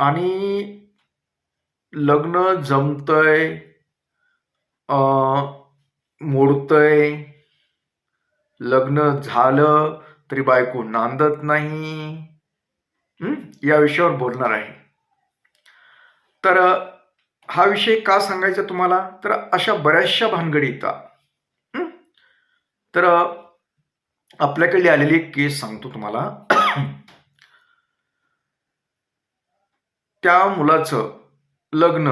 आणि लग्न जमतंय मोडतंय. लग्न झालं तरी बायको नांदत नाही. या विषयावर बोलणार आहे. तर हा विषय का सांगायचा तुम्हाला? तर अशा बऱ्याचशा भानगडी येतात. तर आपल्याकडे आलेली एक केस सांगतो तुम्हाला. त्या मुलाचं लग्न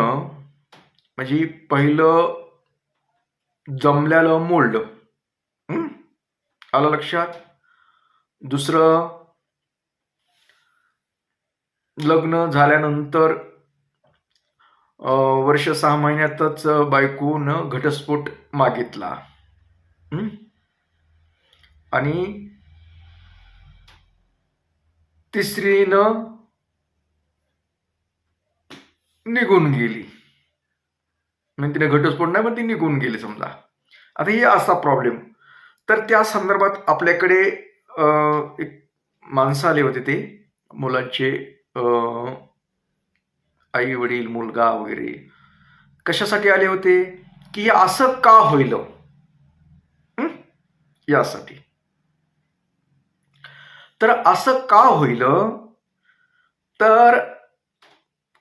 म्हणजे पहिलं जमल्यालं मोल्ड. आलं लक्षात? दुसरं लग्न झाल्यानंतर अं, वर्ष सहा महिन्यातच बायकोनं घटस्फोट मागितला. आणि तिसरीनं निघून गेली. म्हणजे तिने घटस्फोट नाही पण ती निघून गेली समजा. आता हे असा प्रॉब्लेम तर त्या संदर्भात आपल्याकडे एक माणसं आले होते ते. मुलांचे आई वडील मुलगा वगैरे. कशासाठी आले होते? की हे असं का होईल? यासाठी. तर असं का होईल? तर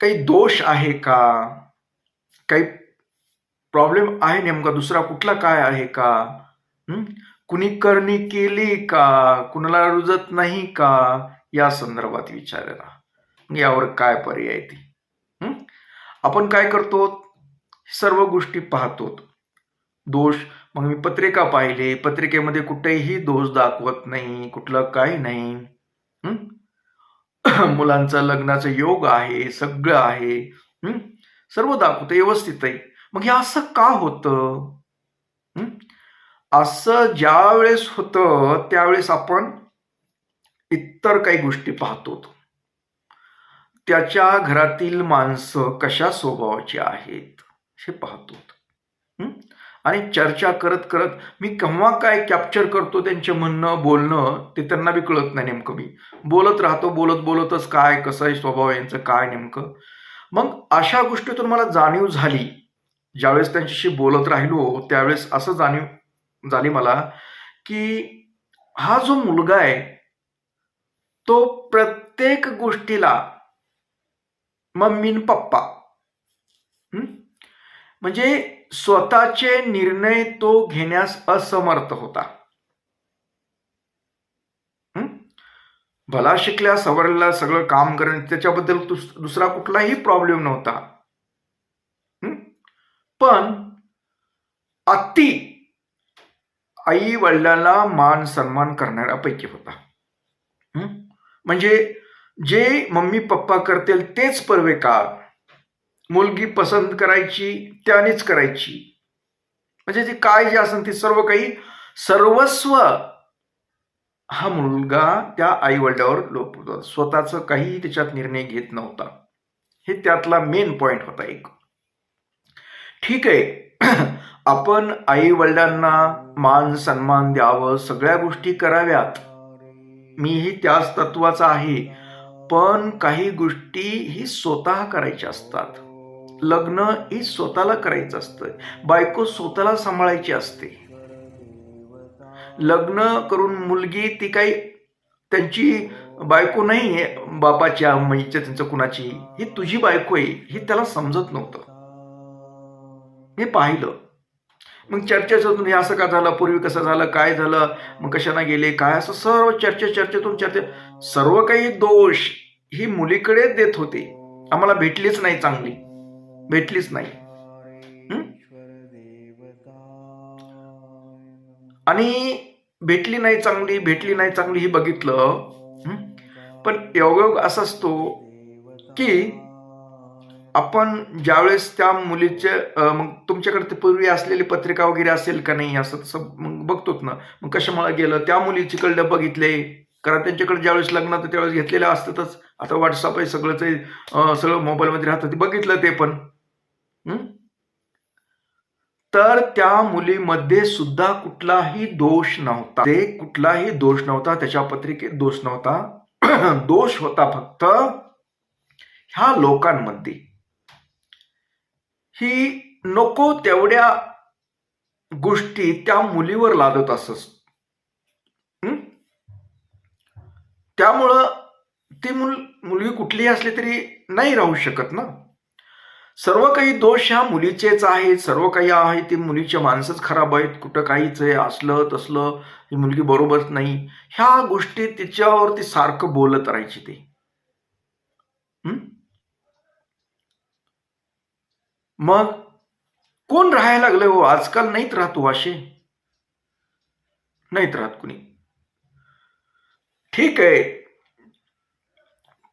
काही दोष आहे का? काही प्रॉब्लेम आहे नेमका? दुसरा कुठला काय आहे का? कुणी करणी केली का? कुणाला रुजत नाही का? या संदर्भात विचारायला मग यावर काय पर्याय ते? आपण काय करतो? सर्व गोष्टी पाहतो. दोष. मग मी पत्रिका पाहिले. पत्रिकेमध्ये कुठेही दोष दाखवत नाही. कुठलं काही नाही. मुलांचं लग्नाचं योग आहे सगळं आहे. सर्व दाखवतं व्यवस्थित आहे. मग हे असं का होतं? असं ज्या वेळेस होतं त्यावेळेस आपण इतर काही गोष्टी पाहतो. त्याच्या घरातील माणसं कशा स्वभावाची आहेत हे पाहतो. आणि चर्चा करत करत मी केव्हा काय कॅप्चर करतो त्यांचे म्हणणं बोलणं ते त्यांना बी कळत नाही नेमकं मी. बोलत राहतो बोलत बोलतच काय कसं आहे स्वभाव यांचं काय नेमकं. मग अशा गोष्टीतून मला जाणीव झाली. ज्यावेळेस त्यांच्याशी बोलत राहिलो त्यावेळेस असं जाणीव झाली मला की हा जो मुलगा आहे तो प्रत्येक गोष्टीला मम्मी न पप्पा. म्हणजे स्वतःचे निर्णय तो घेण्यास असमर्थ होता. भला शिकल्या सवरला सगळं काम करणं त्याच्याबद्दल दुसरा कुठलाही प्रॉब्लेम नव्हता. पण अति आई वडिलांना मान सन्मान करणाऱ्यापैकी होता. म्हणजे जे मम्मी पप्पा करतील तेच पर्वे का मुलगी पसंत करायची त्यानेच करायची. म्हणजे जे काय जे असेल ते सर्व काही सर्वस्व हा मुलगा त्या आई वडिलावर लोप स्वतःच काही त्याच्यात निर्णय घेत नव्हता. हे त्यातला मेन पॉइंट होता एक. ठीक आहे. आपण आई वडिलांना मान सन्मान द्यावं सगळ्या गोष्टी कराव्यात. मीही त्याच तत्वाचा आहे. पण काही गोष्टी ही स्वतः करायच्या असतात. लग्न ही स्वतःला करायचं असतं. बायको स्वतःला सांभाळायची असते. लग्न करून मुलगी ती काही त्यांची बायको नाही आहे बापाच्या आईच्या त्यांचं कुणाची. ही तुझी बायको आहे हे त्याला समजत नव्हतं. हे पाहिलं. मग चर्चेतून हे असं का झालं? पूर्वी कसं झालं? काय झालं? मग कशाला गेले? काय? असं सर्व चर्चे चर्चेतून चर्चे. सर्व काही दोष ही मुलीकडे देत होते. आम्हाला भेटलीच नाही चांगली. भेटलीच नाही. आणि भेटली नाही चांगली भेटली नाही चांगली ही बघितलं. पण योगायोग असा असतो की आपण ज्यावेळेस त्या मुलीचे मग तुमच्याकडे ते पूर्वी असलेली पत्रिका वगैरे असेल का नाही असं तसं मग बघतोच ना. मग कशामुळे गेलं? त्या मुलीचीकडं बघितले. कारण त्यांच्याकडे ज्यावेळेस लग्न होतं त्यावेळेस घेतलेलं असतातच. आता व्हॉट्सअप आहे सगळंच सगळं मोबाईलमध्ये राहतं. ते बघितलं ते पण. तर त्या मुलीमध्ये सुद्धा कुठलाही दोष नव्हता. ते कुठलाही दोष नव्हता त्याच्या पत्रिकेत दोष नव्हता. दोष होता फक्त ह्या लोकांमध्ये. ही नको तेवढ्या गोष्टी त्या मुलीवर लादत असत. त्यामुळं ती मुल मुलगी कुठलीही असली तरी नाही राहू शकत ना? सर्व काही दोष ह्या मुलीचेच आहेत सर्व काही आहे ते मुलीचे माणसंच खराब आहेत कुठं काहीच आहे असलं तसलं ही मुलगी बरोबर नाही. ह्या गोष्टी तिच्यावरती सारखं बोलत राहायची ते. मग कोण राहायला लागलं हो? आजकाल नाहीत राहतो हो वाशे नाहीत राहत कुणी. ठीक आहे.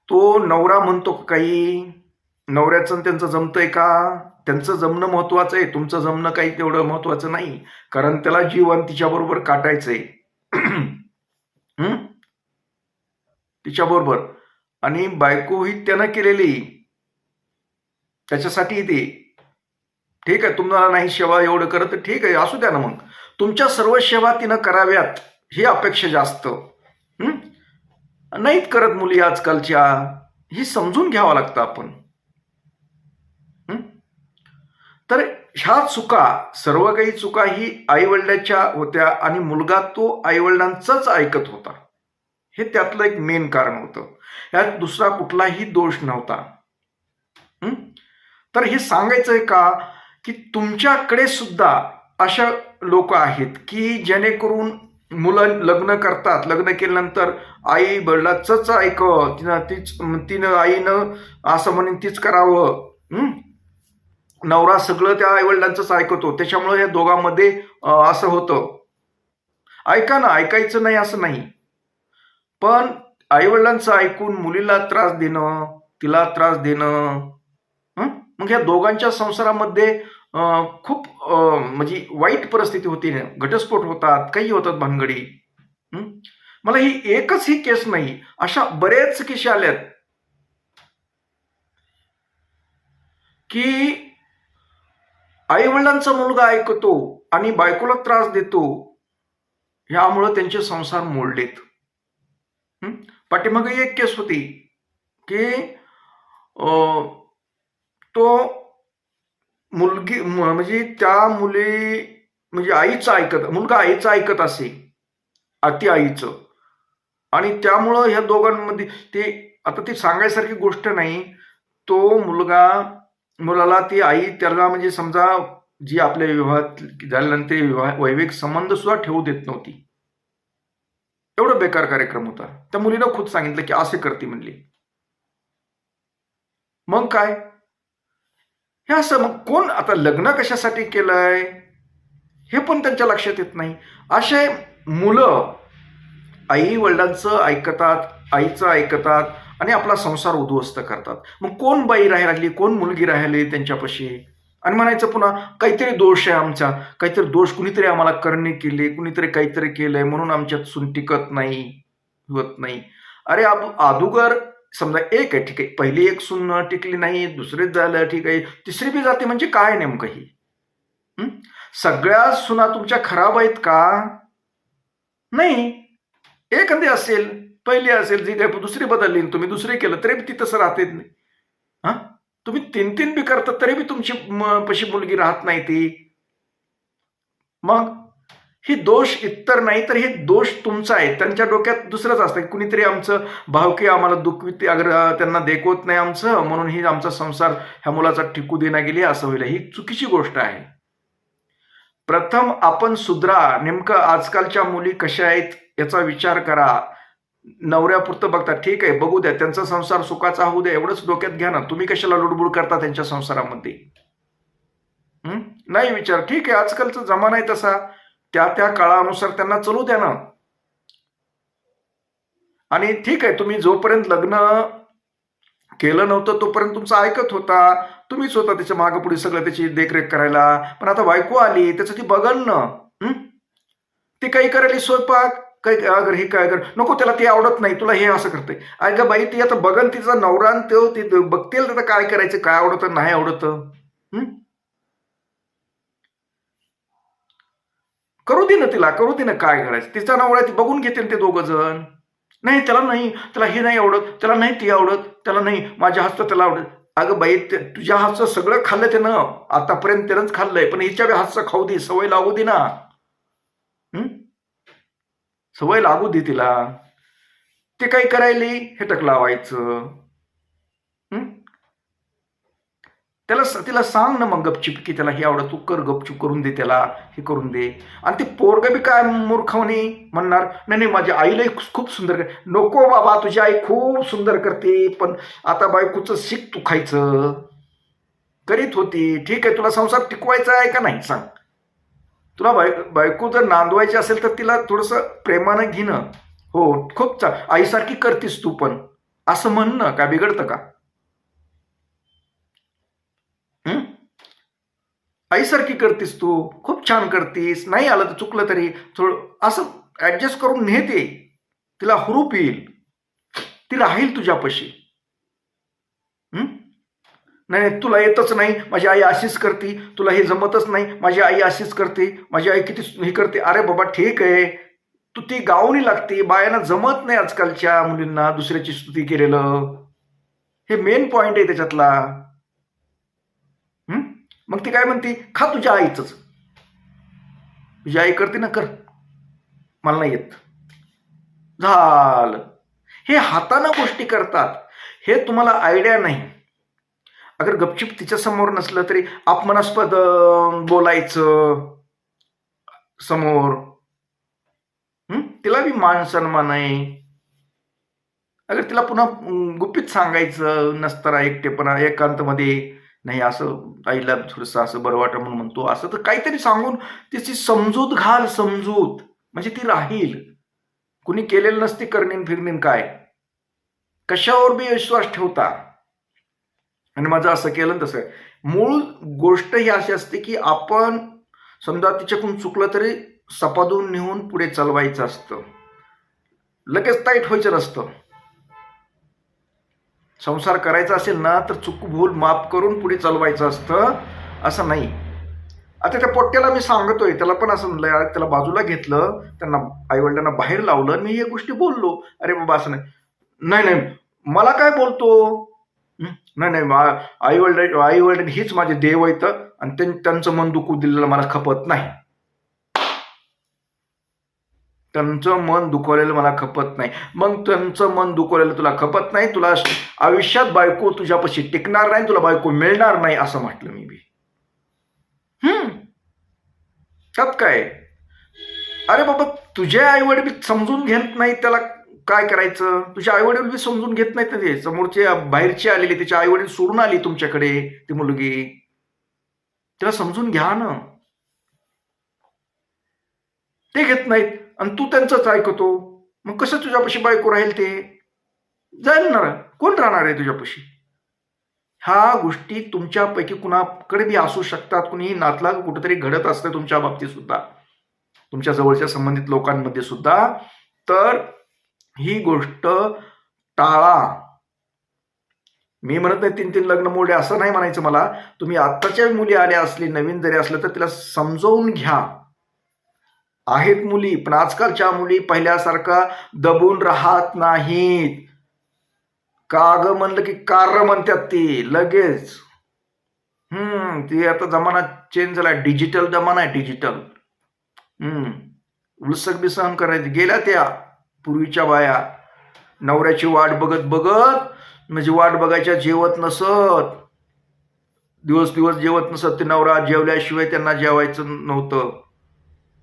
तो नवरा म्हणतो का काही? नवऱ्याचं त्यांचं जमतंय का? त्यांचं जमणं महत्वाचं आहे. तुमचं जमणं काही तेवढं महत्वाचं नाही. कारण त्याला जीवन तिच्याबरोबर काटायचंय. तिच्या तिच्याबरोबर. आणि बायको ही त्यानं केलेली. त्याच्यासाठी ते. ठीक आहे तुम्हाला नाही सेवा एवढं करत तर ठीक आहे असू द्या ना मग. तुमच्या सर्व सेवा तिनं कराव्यात ही अपेक्षा जास्त. नाहीत करत मुली आजकालच्या. ही समजून घ्यावं लागतं आपण हं? तर ह्या चुका सर्व काही चुका ही आईवडिलाच्या होत्या आणि मुलगा तो आईवडिलांचाच ऐकत होता. हे त्यातलं एक मेन कारण होतं. यात दुसरा कुठलाही दोष नव्हता. तर हे सांगायचंय का की तुमच्याकडे सुद्धा अशा लोक आहेत की जेणेकरून मुलं लग्न करतात. लग्न केल्यानंतर आई वडिलाचंच ऐक तिनं तीच तिनं आईनं असं म्हणून तीच करावं. नवरा सगळं त्या आईवडिलांचंच ऐकतो. त्याच्यामुळे या दोघांमध्ये असं होतं. ऐका ना ऐकायचं नाही असं नाही. पण आईवडिलांचं ऐकून मुलीला त्रास देणं तिला त्रास देणं मग या दोघांच्या संसारामध्ये खूप म्हणजे वाईट परिस्थिती होती. घटस्फोट होतात काही होतात भानगडी. मला ही एकच ही केस नाही. अशा बरेच केशी आल्यात. की आईवडिलांचा मुलगा ऐकतो आणि बायकोला त्रास देतो ह्यामुळं त्यांचे संसार मोडलेत. पाठीमागे एक केस होती की तो मुलगी म्हणजे त्या मुली म्हणजे आईचं ऐकत मुलगा आईचं ऐकत असे अति आईचं. आणि त्यामुळं ह्या दोघांमध्ये ते आता ती सांगायसारखी गोष्ट नाही तो मुलगा मुलाला ती आई त्याला म्हणजे समजा जी आपल्या विवाहात झाल्यानंतर विवाह वैवाहिक संबंध सुद्धा ठेवू देत नव्हती. एवढं बेकार कार्यक्रम होता. त्या मुलीनं खुद सांगितलं की असे करते म्हणली. मग काय? हे असं मग कोण आता लग्न कशासाठी केलंय? हे पण त्यांच्या लक्षात येत नाही. असे मुलं आई वडिलांचं ऐकतात आईचं ऐकतात आणि आपला संसार उद्ध्वस्त करतात. मग कोण बाई राहायला लागली कोण मुलगी राहिली त्यांच्यापाशी? आणि म्हणायचं पुन्हा काहीतरी दोष आहे आमचा. काहीतरी दोष कुणीतरी आम्हाला करणे केले कुणीतरी काहीतरी केलंय म्हणून आमच्यात सून टिकत नाही होत नाही. अरे अदुगर समजा एक आहे ठीक आहे. पहिली एक सून टिकली नाही दुसरीच झालं ठीक आहे. तिसरी बी जाते म्हणजे काय नेमकं ही? सगळ्या सुना तुमच्या खराब आहेत का? नाही. एखादी असेल. पहिली असेल जी काही दुसरी बदलली तुम्ही दुसरी केलं तरी ती तसं राहते नाही. हा? तुम्ही तीन तीन बी करता तरी बी तुमची पशी मुलगी राहत नाही ती. मग? ही दोष इतर नाही तर हे दोष तुमचा आहे. त्यांच्या डोक्यात दुसरंच असतं. कुणीतरी आमचं भावकी आम्हाला दुखविते अगर त्यांना देखवत नाही आमचं म्हणून ही आमचा संसार ह्या मुलाचा टिकू देना गेली असं होईल. ही चुकीची गोष्ट आहे. प्रथम आपण सुधरा. नेमकं आजकालच्या मुली कशा आहेत याचा विचार करा. नवऱ्यापुरतं बघता ठीक आहे बघू द्या. त्यांचा संसार सुखाचा होऊ द्या. एवढंच डोक्यात घ्या ना. तुम्ही कशाला लुडबुड करता त्यांच्या संसारामध्ये? नाही विचार. ठीक आहे आजकालचा जमाना आहे तसा. त्या त्या काळानुसार त्यांना चलू द्या ना. आणि ठीक आहे तुम्ही जोपर्यंत लग्न केलं नव्हतं तोपर्यंत तुमचं ऐकत होता. तुम्हीच होता त्याच्या मागं पुढे सगळं त्याची देखरेख करायला. पण आता बायको आली त्याचं ती बघल ना ती काही करायली स्वयंपाक. काही अगर हे काय कर. नको त्याला ते आवडत नाही तुला हे असं करते अगं बाई ती आता बघन तिचा नवरा तो ती बघतील आता काय करायचं काय आवडतं नाही आवडतं? करू दे ना तिला करू दे ना काय करायचं. तिचा नवरा ती बघून घेते ना ते दोघं जण. नाही त्याला नाही त्याला हे नाही आवडत त्याला नाही ती आवडत त्याला नाही माझ्या हातचं त्याला आवडत. अगं बाई तुझ्या हातचं सगळं खाल्लं त्यानं. आतापर्यंत त्यानंच खाल्लंय पण हिच्या हातचं खाऊ दे सवय लागू दे ना. सवय लागू दे तिला. ते काही करायली? हेटक लावायचं. हं? त्याला तिला सांग ना मग गपचिप की त्याला हे आवडत तू कर गपचूप करून दे त्याला हे करून दे. आणि ते पोरग बी काय मूर्खवणी म्हणणार? नाही नाही माझ्या आईलाही खूप सुंदर कर नको बाबा तुझी आई खूप सुंदर करते पण आता बायकोचं शिक तू खायचं. करीत होती. ठीक आहे तुला संसार टिकवायचा आहे का नाही? सांग. तुला बाय बायको जर नांदवायची असेल तर तिला थोडंसं प्रेमानं घेणं. हो खूप चा आईसारखी करतीस तू पण. असं म्हणणं का? बिघडतं का? आईसारखी करतीस तू? खूप छान करतीस. नाही आलं तर चुकलं तरी. थोडं असं ऍडजस्ट करून नेते. तिला हुरूप येईल. ती राहील तुझ्यापाशी. नाही नाही, तुला येतच नाही माझी आई अशीच करते तुला हे जमतच नाही माझी आई अशीच करते माझी आई किती हे करते. अरे बाबा ठीक आहे. तू ती गावणी लागते बायांना जमत नाही आजकालच्या मुलींना दुसऱ्याची स्तुती केलेलं. हे मेन पॉइंट आहे त्याच्यातला. मग ती काय म्हणते? खा तुझ्या आईच तुझी आई करते ना कर. मला नाही येत. झालं. हे हातानं गोष्टी करतात. हे तुम्हाला आयडिया नाही. अगर गपचिप तिच्या समोर नसलं तरी अपमानास्पद बोलायचं. समोर. तिला बी मान सन्मान आहे. अगर तिला पुन्हा गुपित सांगायचं नसताना एकटेपणा एकांतमध्ये नाही असं आईला थोडंसं असं बरं वाटतं म्हणून म्हणतो. असं तर काहीतरी सांगून तिची समजूत घाल समजूत. म्हणजे ती राहील. कुणी केलेलं नसते करणीन फिरणीन काय. कशावर बी विश्वास ठेवता. आणि माझं असं केलं तसं. मूळ गोष्ट ही अशी असते की आपण समजा तिच्याकडून चुकलं तरी सपादून नेऊन पुढे चालवायचं असतं. लगेच टाईट व्हायचं नसतं. संसार करायचा असेल ना तर चुक भूल माफ करून पुढे चालवायचं असतं असं नाही. आता त्या पोट्ट्याला मी सांगतोय त्याला पण असं म्हणलं त्याला बाजूला घेतलं त्यांना आईवडिलांना बाहेर लावलं मी हे गोष्टी बोललो. अरे बाबा असं नाही. नाही नाही मला काय बोलतो? नाही नाही आई वडील आई वडील हीच माझे देव आहेत आणि त्यांचं मन दुखू दिलेलं मला खपत नाही. त्यांचं मन दुखवलेलं मला खपत नाही. मग त्यांचं मन दुखवलेलं तुला खपत नाही? तुला आयुष्यात बायको तुझ्यापाशी टिकणार नाही तुला बायको मिळणार नाही असं म्हटलं मी बी. हम्म. त्यात काय? अरे बाबा तुझे आई वडील समजून घेत नाही त्याला काय करायचं? तुझे आई वडील बी समजून घेत नाहीत ना ते. समोरचे बाहेरचे आलेली त्याचे आई वडील सोडून आली तुमच्याकडे ती मुलगी. तिला समजून घ्या ना. ते घेत नाहीत. आणि तू त्यांचंच ऐकतो. मग कसं तुझ्यापाशी बायको राहील ते? जाईल ना. कोण राहणार आहे तुझ्यापाशी? ह्या गोष्टी तुमच्यापैकी कुणाकडे बी असू शकतात. कुणीही नातलाग कुठेतरी घडत असतं तुमच्या बाबतीत सुद्धा. तुमच्या जवळच्या संबंधित लोकांमध्ये सुद्धा. तर ही गोष्ट टाळा. मी म्हणत नाही तीन तीन लग्न मोडे असं नाही म्हणायचं मला. तुम्ही आत्ताच्या मुली आल्या असली नवीन जरी असलं तर तिला समजवून घ्या. आहेत मुली पण आजकालच्या मुली पहिल्यासारखा दबून राहत नाहीत. काग म्हणलं की कार म्हणतात ती लगेच. हम्म ती आता जमाना चेंज झाला डिजिटल जमाना आहे डिजिटल हम्म उलसक बी करायची. गेल्या त्या. पूर्वीच्या बाया. नवऱ्याची वाट बघत बघत म्हणजे वाट बघायच्या जेवत नसत. दिवस दिवस जेवत नसत ते नवरा जेवल्याशिवाय त्यांना जेवायचं नव्हतं.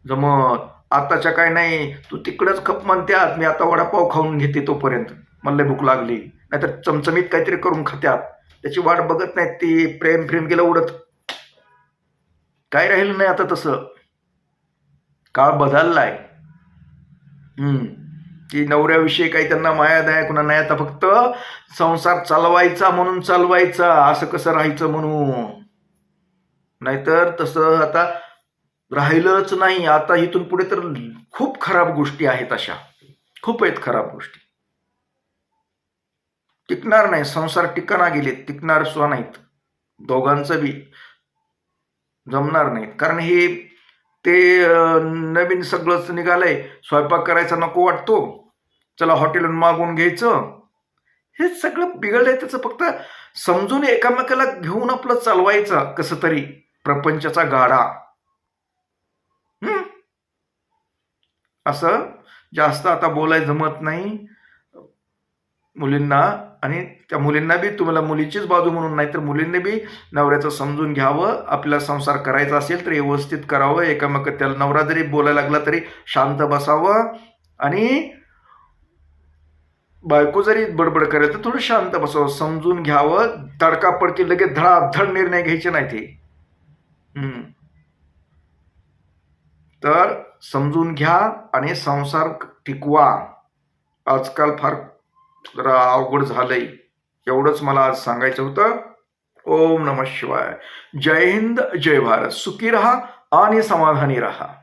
जमत. आताच्या काय नाही तू तिकडंच खप म्हणत्यात मी आता वडापाव खाऊन घेते तोपर्यंत. मला भूक लागली. नाहीतर चमचमीत काहीतरी करून खात्यात. त्याची वाट बघत नाहीत ती प्रेम प्रेम गेलं उडत. काय राहिलं नाही आता तसं. काळ बदललाय. हम्म. की नवऱ्याविषयी काही त्यांना माया दया कुणा नाही आता फक्त संसार चालवायचा म्हणून चालवायचा असं कसं राहायचं म्हणून. नाहीतर तसं आता राहिलंच नाही आता इथून पुढे तर खूप खराब गोष्टी आहेत अशा. खूप आहेत खराब गोष्टी. टिकणार नाही संसार टिकाणा गेलेत टिकणार स्व नाहीत. दोघांचं बी जमणार नाहीत. कारण हे ते नवीन सगळंच निघालंय. स्वयंपाक करायचा नको वाटतो. चला हॉटेल मागवून घ्यायचं. हे सगळं बिघडलंय त्याचं फक्त समजून एकामेकाला घेऊन आपलं चालवायचं कसं तरी प्रपंचाचा गाडा. हम्म? असं जास्त आता बोलाय जमत नाही. मुलींना आणि त्या मुलींना बी तुम्हाला मुलीचीच बाजू म्हणून नाही तर मुलींनी बी नवऱ्याचं समजून घ्यावं आपला संसार करायचा असेल तर व्यवस्थित करावं एकामेक त्याला नवरा जरी बोलायला लागला तरी शांत बसावं आणि बायको जरी बडबड करेल तर थोडं शांत बसावं समजून घ्यावं. तडकापडकी लगेच धडाधड निर्णय घ्यायचे नाही ते. तर समजून घ्या आणि संसार टिकवा. आजकाल फार जरा अवघड झालंय. एवढंच मला आज सांगायचं होतं. ओम नम शिवाय. जय हिंद जय भारत. सुखी रहा आणि समाधानी रहा.